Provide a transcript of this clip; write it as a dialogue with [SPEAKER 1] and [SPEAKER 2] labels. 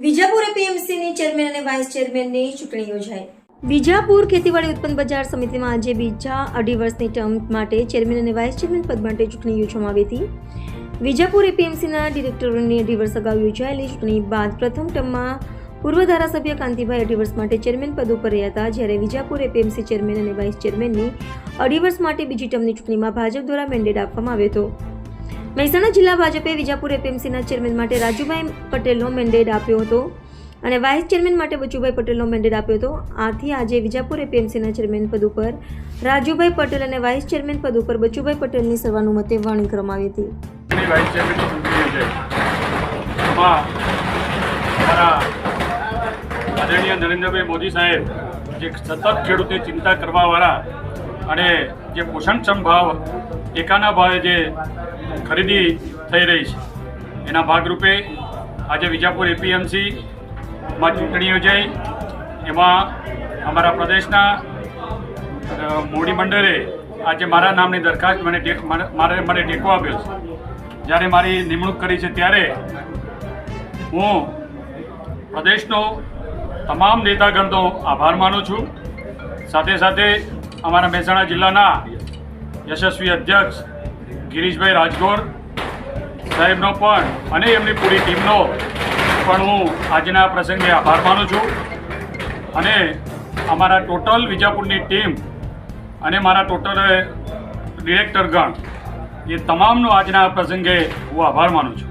[SPEAKER 1] વિજાપુર એપીએમસીની ચેરમેન અને વાઇસ ચેરમેનની ચૂંટણી યોજાઈ. વિજાપુર ખેતીવાડી ઉત્પન્ન બજાર સમિતિમાં આજે બીજા અઢી વર્ષની ટર્મ માટે ચેરમેન અને વાઇસ ચેરમેન પદ માટે ચૂંટણી યોજવામાં આવી હતી. વિજાપુર એપીએમસીના ડિરેક્ટરોની અઢી વર્ષ અગાઉ યોજાયેલી ચૂંટણી બાદ પ્રથમ ટર્મમાં પૂર્વ ધારાસભ્ય કાંતિભાઈ અઢી વર્ષ માટે ચેરમેન પદ ઉપર રહ્યા હતા, જ્યારે વિજાપુર એપીએમસી ચેરમેન અને વાઇસ ચેરમેનની અઢી વર્ષ માટે બીજી ટર્મની ચૂંટણીમાં ભાજપ દ્વારા મેન્ડેટ આપવામાં આવ્યો હતો. મહેસાણા જિલ્લા ભાજપે વિજાપુર એપીએમસીના ચેરમેન માટે રાજુભાઈ પટેલનો મેન્ડેટ આપ્યો હતો. અને વાઇસ ચેરમેન માટે બચુભાઈ પટેલનો મેન્ડેટ આપ્યો હતો. આથી આજે વિજાપુર એપીએમસીના ચેરમેન પદ ઉપર રાજુભાઈ પટેલ અને વાઇસ ચેરમેન પદ ઉપર બચુભાઈ પટેલની સર્વાનુમતે વરણી કરવામાં આવી હતી.
[SPEAKER 2] આદરણીય નરેન્દ્રભાઈ મોદી સાહેબ, જે સતત ખેડૂતની ચિંતા કરવાવાળા અને જે પોષણક્ષમ ભાવ એકાના ભાવે જે ખરીદી થઈ રહી છે. એના ભાગરૂપે આજે વિજાપુર એપીએમસીમાં ચૂંટણી યોજાઈ. એમાં અમારા પ્રદેશના મોડી મંડળે આજે મારા નામની દરખાસ્ત મને- મારે, મને ટેકો આપ્યો છે. જ્યારે મારી નિમણૂક કરી છે ત્યારે હું પ્રદેશનો તમામ નેતાગણનો આભાર માનું છું. સાથે સાથે અમારા મહેસાણા જિલ્લાના યશસ્વી અધ્યક્ષ ગિરીશભાઈ રાજગોર સાહેબનો પણ અને એમની પૂરી ટીમનો પણ હું આજના પ્રસંગે આભાર માનું છું. અને અમારા ટોટલ વિજાપુરની ટીમ અને મારા ટોટલ ડિરેક્ટરગણ એ તમામનો આજના પ્રસંગે હું આભાર માનું છું.